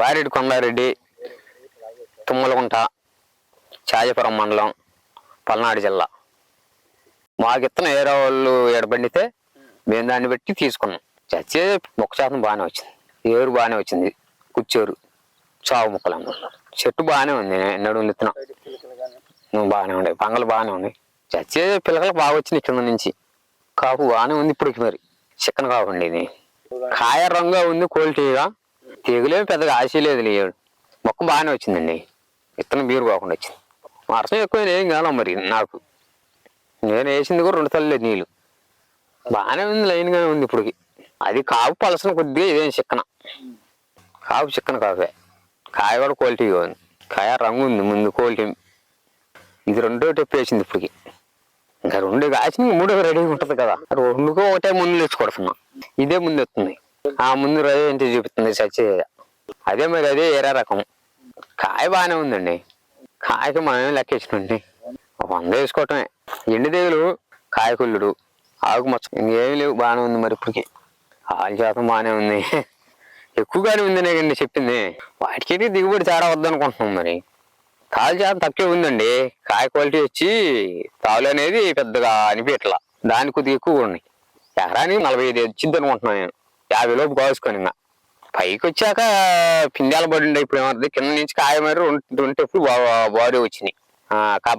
బారెడ్డి కొండారెడ్డి తుమ్మలగుంట చాజపురం మండలం పల్నాడు జిల్లా. మాకు ఇత్తనం ఏరా వాళ్ళు ఎడబండితే మేము దాన్ని పెట్టి తీసుకున్నాం. చచ్చే మొక్క శాతం బాగానే వచ్చింది. ఏరు బాగానే వచ్చింది. కుచ్చేరు చావు ముక్కలు అందులో చెట్టు బాగానే ఉంది. నడుము ఇత్తనం. నువ్వు బాగానే ఉన్నాయి పంగలు బాగానే ఉన్నాయి చచ్చే పిల్లకలు బాగా వచ్చినాయి కింద నుంచి. కాపు బాగానే ఉంది ఇప్పటికి మరి. చికెన్ కాపు అండి ఇది. కాయ రంగా ఉంది క్వాలిటీగా. తెగులేమి పెద్దగా ఆశ లేదు లేడు మొక్క బాగానే వచ్చిందండి. విత్తనం బీరు కాకుండా వచ్చింది. వర్షం ఎక్కువ ఏం కాలం మరి నాకు. నేను వేసింది కూడా రెండు తల్లి నీళ్ళు. బాగానే ఉంది లైన్గానే ఉంది ఇప్పటికి. అది కాపు పలసన కొద్దిగా ఇదేం చిక్కన. కాపు చిక్కన కాపే. కాయ కూడా క్వాలిటీగా ఉంది. కాయ రంగు ఉంది ముందు క్వాలిటీ ఇది రెండో టెప్పు వేసింది ఇప్పటికి. ఇంకా రెండు కాసిన మూడో రెడీగా ఉంటుంది కదా. రెండుకో ఒకటే ముందు తెచ్చి ఇదే ముందు వస్తుంది ఆ ముందు రోజు ఇంటి చూపిస్తుంది చచ్చే? అదే మరి అదే ఏరా రకం. కాయ బాగానే ఉందండి. కాయకి మనమే లెక్కేసినండి వంద వేసుకోవటమే. ఎండు తెగులు కాయకుళ్ళుడు ఆకు మచ్చ ఇంకేమి లేవు బాగానే ఉంది మరి ఇప్పటికి. ఆలు శాతం బాగానే ఉంది. ఎక్కువగానే ఉందనే కండి చెప్పింది. వాటికి దిగుబడి చాలా వద్దనుకుంటున్నాం మరి. కాలు శాతం తక్కువ ఉందండి. కాయ క్వాలిటీ వచ్చి తాలు అనేది పెద్దగా అనిపించట్లా. దాని కొద్దిగా ఎక్కువ ఉన్నాయి. ఎకరానికి నలభై ఐదు వచ్చింది అనుకుంటున్నాను నేను. యాభై లోపు కోసుకొని ఇంకా పైకి వచ్చాక పిండాల పడి ఉండే ఇప్పుడు ఏమవుతుంది? కింద నుంచి కాయ మరి రెండు బాడీ వచ్చినాయి.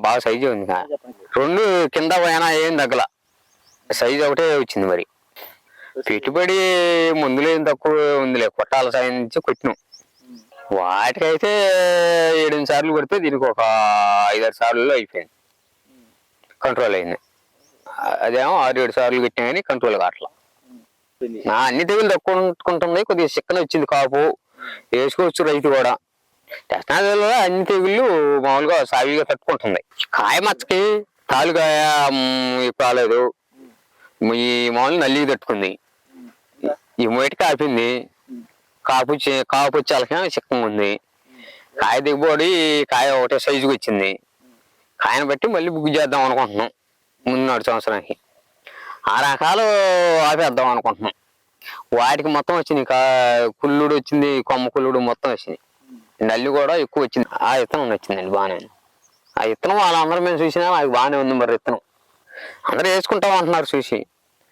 బాగా సైజు ఉంది రెండు కింద పోయినా ఏం తగ్గల. సైజు ఒకటే వచ్చింది మరి. పెట్టుబడి ముందులేం ఏం తక్కువ ఉందిలే. కొట్టాల సాయం నుంచి కొట్టినాం. వాటికైతే ఏడెనిమిది సార్లు కొడితే దీనికి ఒక ఐదారు సార్లు అయిపోయింది. కంట్రోల్ అయింది. అదేమో ఆరు ఏడు సార్లు కొట్టినా కానీ కంట్రోల్ కావట్లా. అన్ని తెగులు తక్కువ కొద్దిగా చిక్కన వచ్చింది కాపు. వేసుకోవచ్చు రైతు కూడా. టెక్నాలజీలో అన్ని తెగుళ్ళు మామూలుగా సావిగా తట్టుకుంటుంది కాయ మచ్చకి తాలుకాయ కాలేదు ఈ మామూలు నల్లికి తట్టుకుంది. ఈ మొయటి కాపింది కాపు వచ్చి- కాపు వచ్చేలకే చిక్కంగా ఉంది. కాయ దిగుబడి కాయ ఒకటే సైజుకి వచ్చింది. కాయను బట్టి మళ్ళీ బుక్ చేద్దాం అనుకుంటున్నాం. ముందు నాడు సంవత్సరానికి. ఆ రకాలు ఆపేద్దాం అనుకుంటున్నాం. వాటికి మొత్తం వచ్చింది కా కుళ్ళుడు వచ్చింది కొమ్మ కుళ్ళుడు మొత్తం వచ్చింది నల్లి కూడా ఎక్కువ వచ్చింది. ఆ విత్తనం నచ్చిందండి బాగానే. ఆ విత్తనం వాళ్ళందరూ మేము చూసినా అది బాగానే ఉంది మరి విత్తనం అందరూ వేసుకుంటాం అంటున్నారు చూసి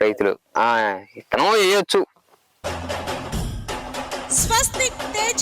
రైతులు. ఆ విత్తనం వేయొచ్చు. స్వస్తిక్ తేజ.